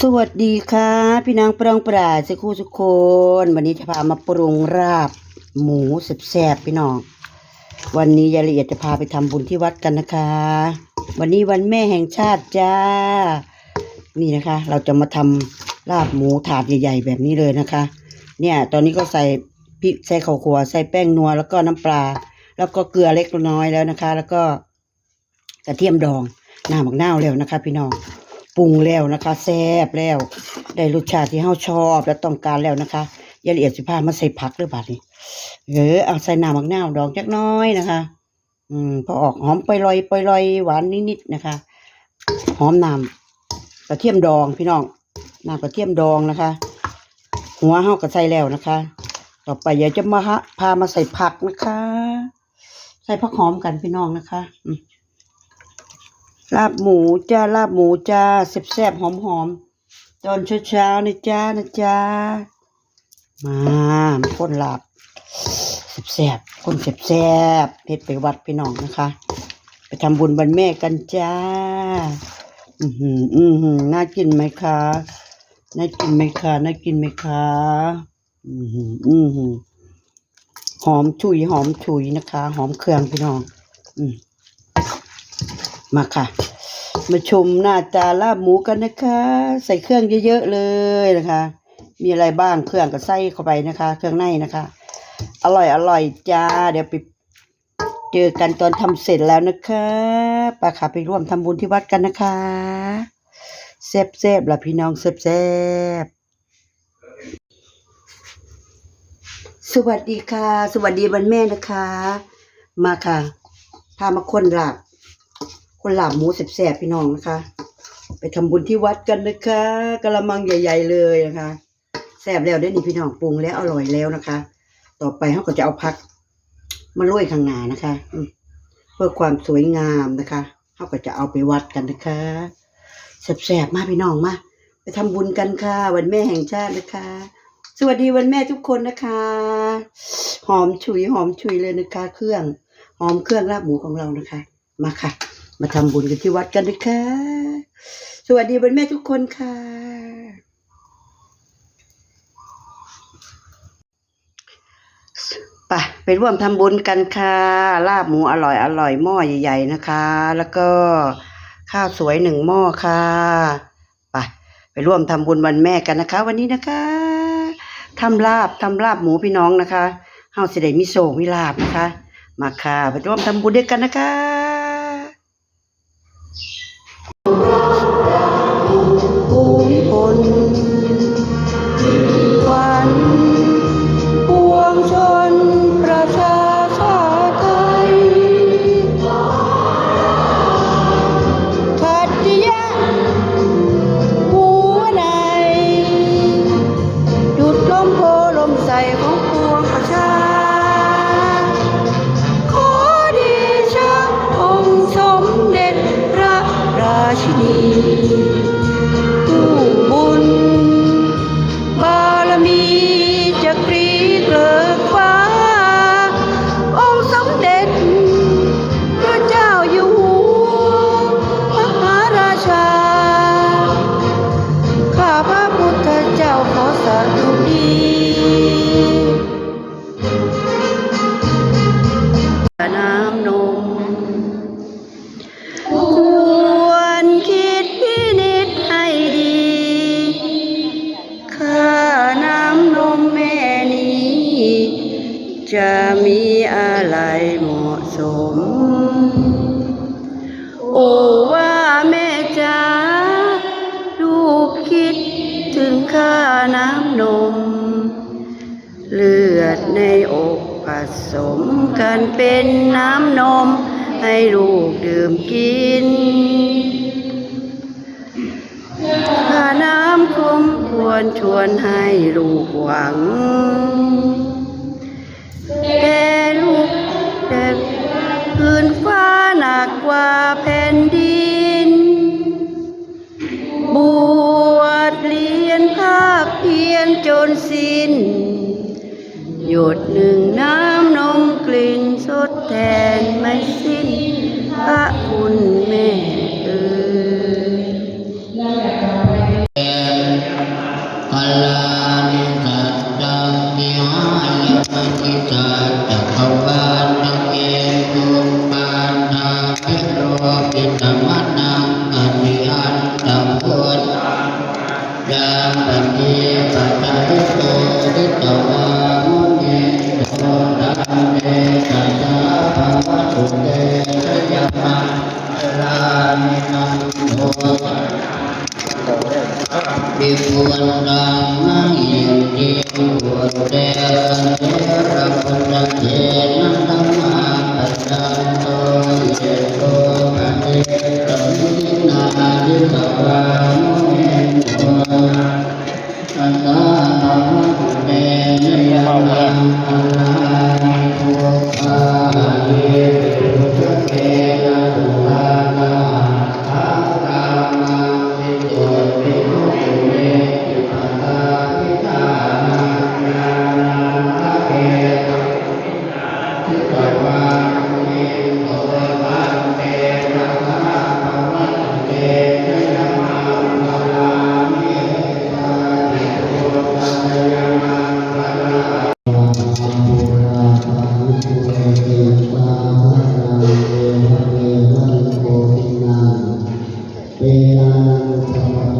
สวัสดีค่ะ พี่นางปรองปราศสักครู่ทุกคน วันนี้จะพามาปรุงราบ หมูแซ่บๆพี่น้อง วันนี้ยายละเอียดจะพาไปทำบุญที่วัดกันนะคะ วันนี้วันแม่แห่งชาติจ้า นี่นะคะ เราจะมาทำลาบหมูถาดใหญ่ๆแบบนี้เลยนะคะ เนี่ย ตอนนี้ก็ใส่พริกใส่ข้าวคั่วใส่แป้งนัวแล้วก็น้ำปลา แล้วก็เกลือเล็กน้อยแล้วนะคะ แล้วก็กระเทียมดองหน้าหมักหน้าวแล้วนะคะ พี่น้อง ปรุงแล้วนะคะแซ่บแล้ว ได้รสชาติที่เฮาชอบและต้องการแล้วนะคะยายละเอียดสิพามาใส่ผักหรือเปล่านี่เออเอาใส่น้ำมักนาวดองจักน้อยนะคะ อืมพอออกหอมไปลอยไปลอยหวานนิดๆนะคะ หอมน้ำกระเทียมดองพี่น้องน้ำกระเทียมดองนะคะ หัวเฮาก็ใส่แล้วนะคะ ต่อไปเดี๋ยวจะมาพามาใส่ผักนะคะ ใส่ผักหอมกันพี่น้องนะคะ อืม ลาบหมูจ้าลาบหมูจ้าแซ่บๆหอมๆตอนเช้าๆนะจ้านะจ้ามาคนลาบแซ่บๆคนแซ่บๆเฮ็ดไปวัดพี่น้องนะคะ ไปทำบุญวันแม่กันจ้า อือหืออือหือน่ากินไหมคะน่ากินไหมคะน่ากินไหมคะอือหืออือหือหอมฉุยหอมฉุยนะคะ หอมเครื่องพี่น้อง อืม มาค่ะ มาชมหน้าตาลาบหมูกันนะคะ ใส่เครื่องเยอะๆเลยนะคะ มีอะไรบ้างเครื่องก็ใส่เข้าไปนะคะ เครื่องในนะคะ อร่อยอร่อยจ้า เดี๋ยวไปเจอกันตอนทำเสร็จแล้วนะคะปาขาไปร่วมทำบุญที่วัดกันนะคะแซ่บแซบๆล่ะพี่น้องแซ่บแซบๆสวัสดีค่ะ สวัสดีวันแม่นะคะ มาค่ะ พามาคนหลับ คนหลามหมูแสบๆพี่น้องนะคะ ไปทำบุญที่วัดกันนะคะกระมังใหญ่ ๆ เลยนะคะแซ่บแล้วได้นี่พี่น้องปรุงแล้วอร่อยแล้วนะคะ ต่อไปเขาก็จะเอาพักมาโรยข้างหน้านะคะอืเพื่อความสวยงามนะคะเขาก็จะเอาไปวัดกันนะคะแซ่บๆมากพี่น้องมาไปทำบุญกันค่ะ วันแม่แห่งชาตินะคะ สวัสดีวันแม่ทุกคนนะคะ หอมฉุยหอมฉุยเลยนะคะ เครื่องหอมเครื่องลาบหมูของเรานะคะ มาค่ะ มาทำบุญกันที่วัดกันนะคะ สวัสดีวันแม่ทุกคนค่ะ ไปไปร่วมทำบุญกันค่ะ ลาบหมูอร่อยอร่อยหม้อใหญ่ ๆ นะคะ แล้วก็ข้าวสวยหนึ่งหม้อค่ะ ไปไปร่วมทำบุญวันแม่กันนะคะ วันนี้นะคะทำลาบทำลาบหมูพี่น้องนะคะเฮาสิได้มีโศกมีลาบนะคะ มาค่ะไปร่วมทำบุญด้วยกันนะคะ พระพุทธเจ้าขอสาธุดีน้ำนม ควรคิดพินิจให้ดีค่าน้ำนมแม่นี้ จะมีอะไรเหมาะสม ม เลือดในอกผสมกันเป็นน้ำนม ให้ลูกดื่มกินถ้าน้ำคุ้มควรชวนให้ลูกหวัง จนสิ้น หยดหนึ่งน้ำนมกลิ่นสดแทนไม่สิ้น พระคุณแม่เอ่ย Yeah.